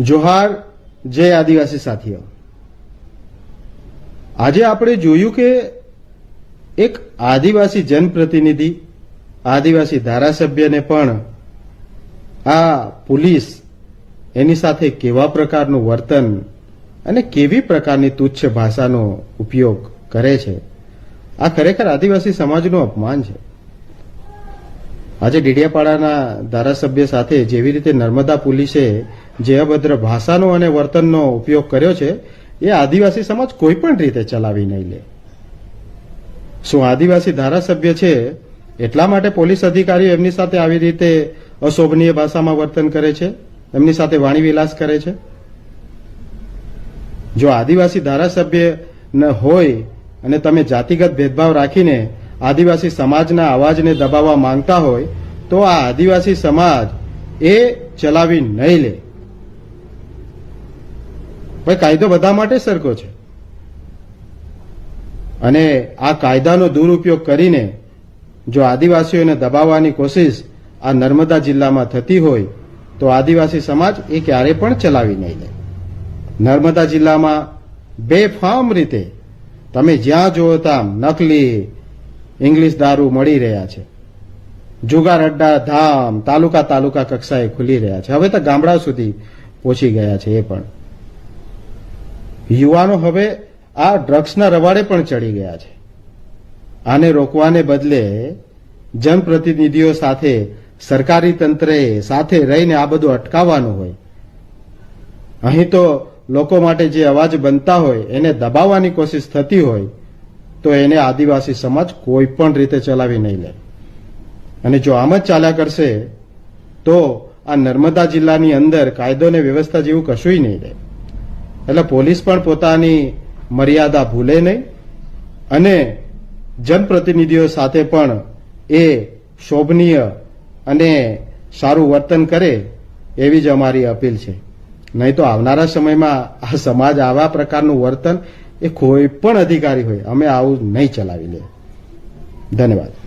જોહાર, જય આદિવાસી સાથીઓ. આજે આપણે જોયું કે એક આદિવાસી જનપ્રતિનિધિ, આદિવાસી ધારાસભ્યને પણ આ પોલીસ એની સાથે કેવા પ્રકારનું વર્તન અને કેવી પ્રકારની તુચ્છ ભાષાનો ઉપયોગ કરે છે? આ ખરેખર આદિવાસી સમાજનું અપમાન છે. આજે ડેડિયાપાડાના ધારાસભ્ય સાથે જેવી રીતે નર્મદા પોલીસે જે અભદ્ર ભાષાનો અને વર્તનનો ઉપયોગ કર્યો છે, એ આદિવાસી સમાજ કોઈ પણ રીતે ચલાવી નહીં લે. શું આદિવાસી ધારાસભ્ય છે, એટલા માટે પોલીસ અધિકારીઓ એમની સાથે આવી રીતે અશોભનીય ભાષામાં વર્તન કરે છે? એમની સાથે વાણી વિલાસ કરે છે? જો આદિવાસી ધારાસભ્ય હોય અને તમે જાતિગત ભેદભાવ રાખીને આદિવાસી સમાજના અવાજને દબાવવા માંગતા હોય તો આ આદિવાસી સમાજ એ ચલાવી નહીં લે. ભાઈ, કાયદો બધા માટે સરખો છે. અને આ કાયદાનો દુરુપયોગ કરીને જો આદિવાસીઓને દબાવવાની કોશિશ આ નર્મદા જિલ્લામાં થતી હોય તો આદિવાસી સમાજ એ ક્યારે પણ ચલાવી નહીં લે. નર્મદા જિલ્લામાં બેફામ રીતે તમે જ્યાં જુઓ ત્યાં નકલી ઇંગ્લિશ દારૂ મળી રહ્યા છે. જુગાર અડ્ડા ધામ તાલુકા તાલુકા કક્ષાએ ખુલી રહ્યા છે. હવે તો ગામડા સુધી પહોંચી ગયા છે એ પણ. યુવાનો હવે આ ડ્રગ્સના રવાડે પણ ચડી ગયા છે. આને રોકવાને બદલે જનપ્રતિનિધિઓ સાથે, સરકારી તંત્રએ સાથે રહીને આ બધું અટકાવવાનું હોય. અહીં તો લોકો માટે જે અવાજ બનતા હોય, એને દબાવવાની કોશિશ થતી હોય તો એને આદિવાસી સમાજ કોઈ પણ રીતે ચલાવી નહીં લે. અને જો આમ જ ચાલ્યા કરશે, તો આ નર્મદા જિલ્લાની અંદર કાયદો ને વ્યવસ્થા જેવું કશુંય નહીં રહે. એટલે પોલીસ પણ પોતાની મર્યાદા ભૂલે નહીં અને જનપ્રતિનિધિઓ સાથે પણ એ શોભનીય અને સારું વર્તન કરે એવી જ અમારી અપીલ છે. નહીં તો આવનારા સમયમાં આ સમાજ આવા પ્રકારનું વર્તન એ કોઈ પણ અધિકારી હોય અમે આવું નહીં ચલાવી લે. ધન્યવાદ.